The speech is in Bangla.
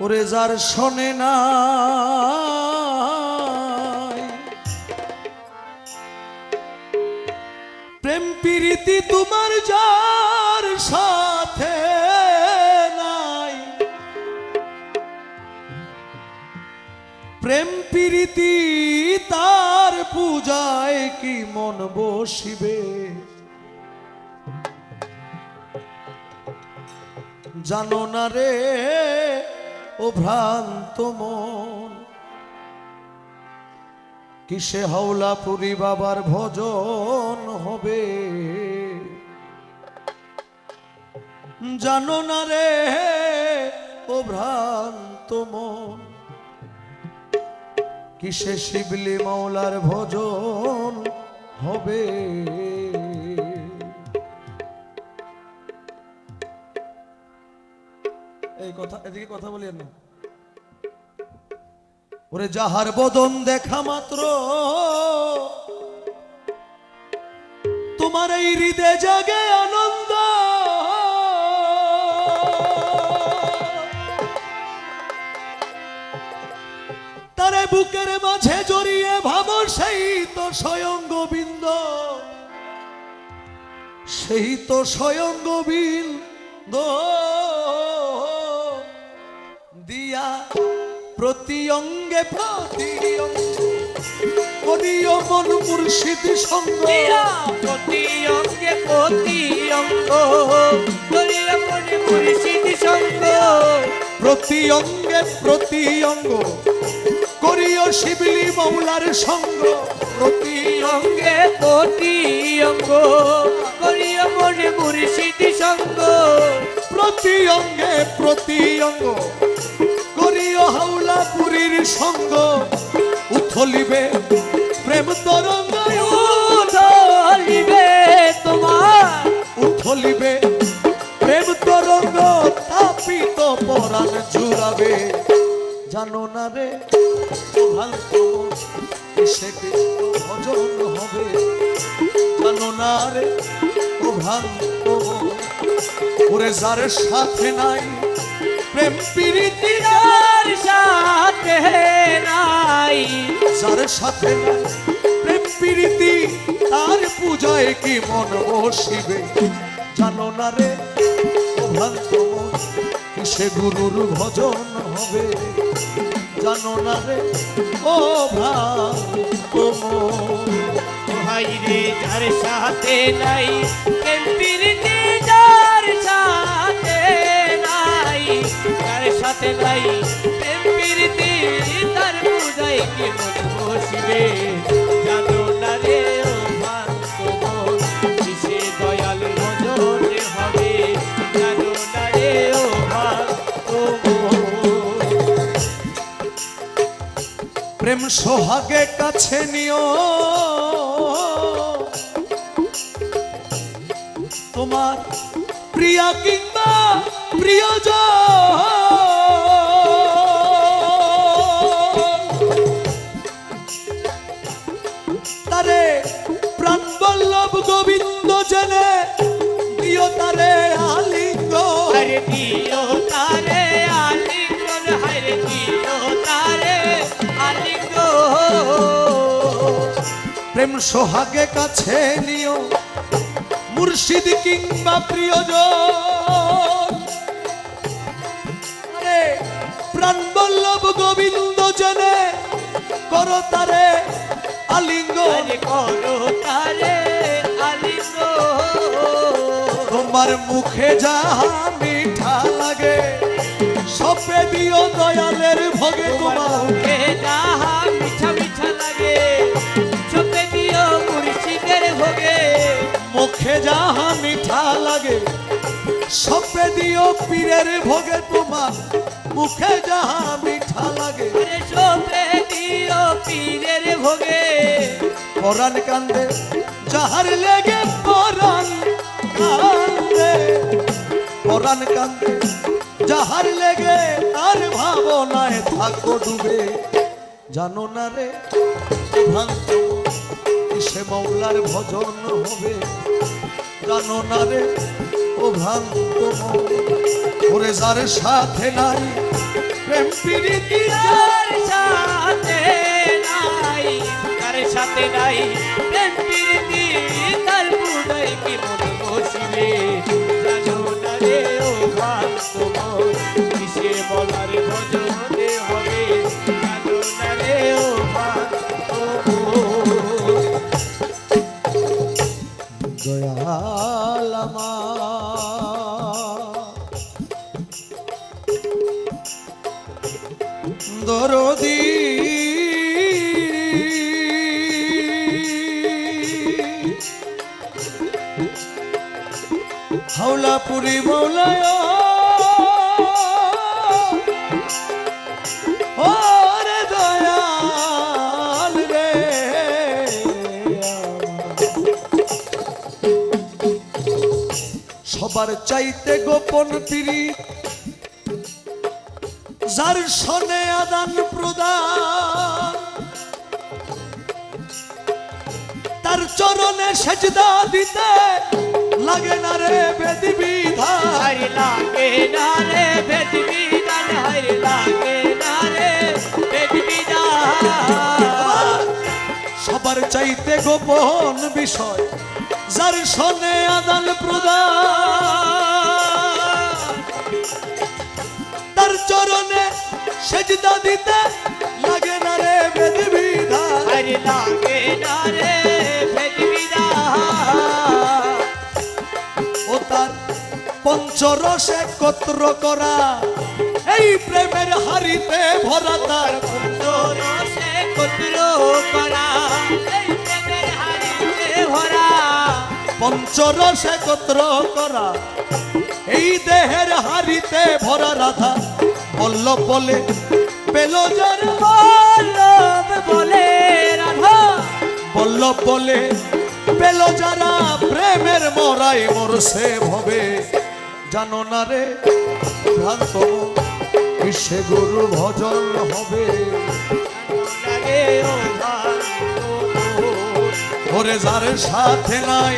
ওরে যার শোনে না প্রেম প্রীতি তোমার যার সাথে নাই। প্রেম প্রীতি তার পূজায় কি মন বসিবে? জানো না রে ও ভ্রান্ত মন। কিসে হাওলা পুরি বাবার ভজন হবে? জানো না রে, ও ভ্রান্ত মন। কিসে শিবলি মাওলার ভজন হবে? এই কথা, এদিকে কথা বলি না। ওরে যাহার বদন দেখা মাত্র, তোমার এই হৃদয় জাগে আনন্দ। তারে বুকের মাঝে জড়িয়ে ভাবো সেই তো স্বয়ং গোবিন্দ। সেই তো স্বয়ং গোবিন্দ। প্রতি অঙ্গে প্রতি করিও মন মুর্শিদ সঙ্গ। প্রতি অঙ্গে প্রতি অঙ্গ করিয়া মনে মুর্শিদ সঙ্গ। প্রতি অঙ্গে প্রতি অঙ্গ করিও শিবলি মৌলার সঙ্গ। প্রতি অঙ্গে প্রতি অঙ্গ করিয়া মনে মুর্শিদ সঙ্গ। প্রতি অঙ্গে প্রতি অঙ্গ করিও হাওলা পুরীর সঙ্গ। উথলিবে প্রেম তরঙ্গ উঠলিবে তোমার। উথলিবে প্রেম তরঙ্গ তাপিত পরাণ জুড়াবে। জানো না রে মন, কিসে কৃষ্ণ ভজন হবে? জানো না রে ওরে যার সাথে নাই প্রেম প্রীতি যার সাথে নাই। যার সাথে প্রেম প্রীতি, তার পূজায় কি মন বসিবে? জানো না রে ভ্রান্ত গুরুর ভজন হবে? জানো না রে ও ভাই রে, যার সাথে নাই প্রেম সোহাগে কাছে নিও। তোমার প্রিয়া কিংবা প্রিয়জন। বল্লভ গোবিন্দ জেনে দিও তারে আলিঙ্গ হরে দিও তারে আলিঙ্গন হরে দিও তারে আলিঙ্গন। প্রেম সোহাগে কাছে নিও মুর্শিদ কিংবা প্রিয়জন। আরে প্রাণ বল্লভ গোবিন্দ জেনে করো তারে আলিঙ্গ করো তারে তোমার মুখে যাহা মিঠা লাগে সপে দিও দয়ালের ভোগে তোমার মুখে যাহা মিঠা মিঠা লাগে চোখে দিও মুর্শিদের ভোগে। মুখে যাহা মিঠা লাগে সপে দিও পীরের ভোগে তোমার মুখে যাহা মিঠা লাগে। চোখে দিও পীরের ভোগে। পরাণ কান্দে যাহার লেগে পরাণ কান্দে পরাণ কান্দে। যাহার লেগে তার ভাবনায় থাকো ডুবে। জানো না রে সে মৌলার ভজন হবে? জানো না রে ও ভ্রান্ত। ওরে যার সাথে নাই, প্রেম প্রীতি তার সাথে নাই তার সাথে নাই, প্রেম প্রীতি তার বুড়াই কি মন হাওলাপুরি মৌলায় ও রে দয়াল রে। সবার চাইতে গোপন পিড়ি যার সনে আদান প্রদান, তার চরণে সেজদা দিতে লাগে না রে বেদি বিধান হারি লাগে না রে ভেদ বিদান হারি লাগে না রে ভেদ সবার চাইতে গোপন বিষয় যার সনে আদান প্রদান। তার চরণে সেজদা দিতে লাগে না রে বেদি বিধান পঞ্চরস একত্র করা। এই প্রেমের হারিতে ভরা তার রসে কত্র করা। এই প্রেমের হারিতে ভরা পঞ্চরস একত্র করা। এই দেহের হারিতে ভরা রাধা বল্ল বলে, পেল বলে রাধা। বল্ল বলে, পেল যারা প্রেমের মরাই মরছে ভবে। জানো না রে ভ্রান্ত কিসে গুরু ভজন হবে। ওরে যার সাথে নাই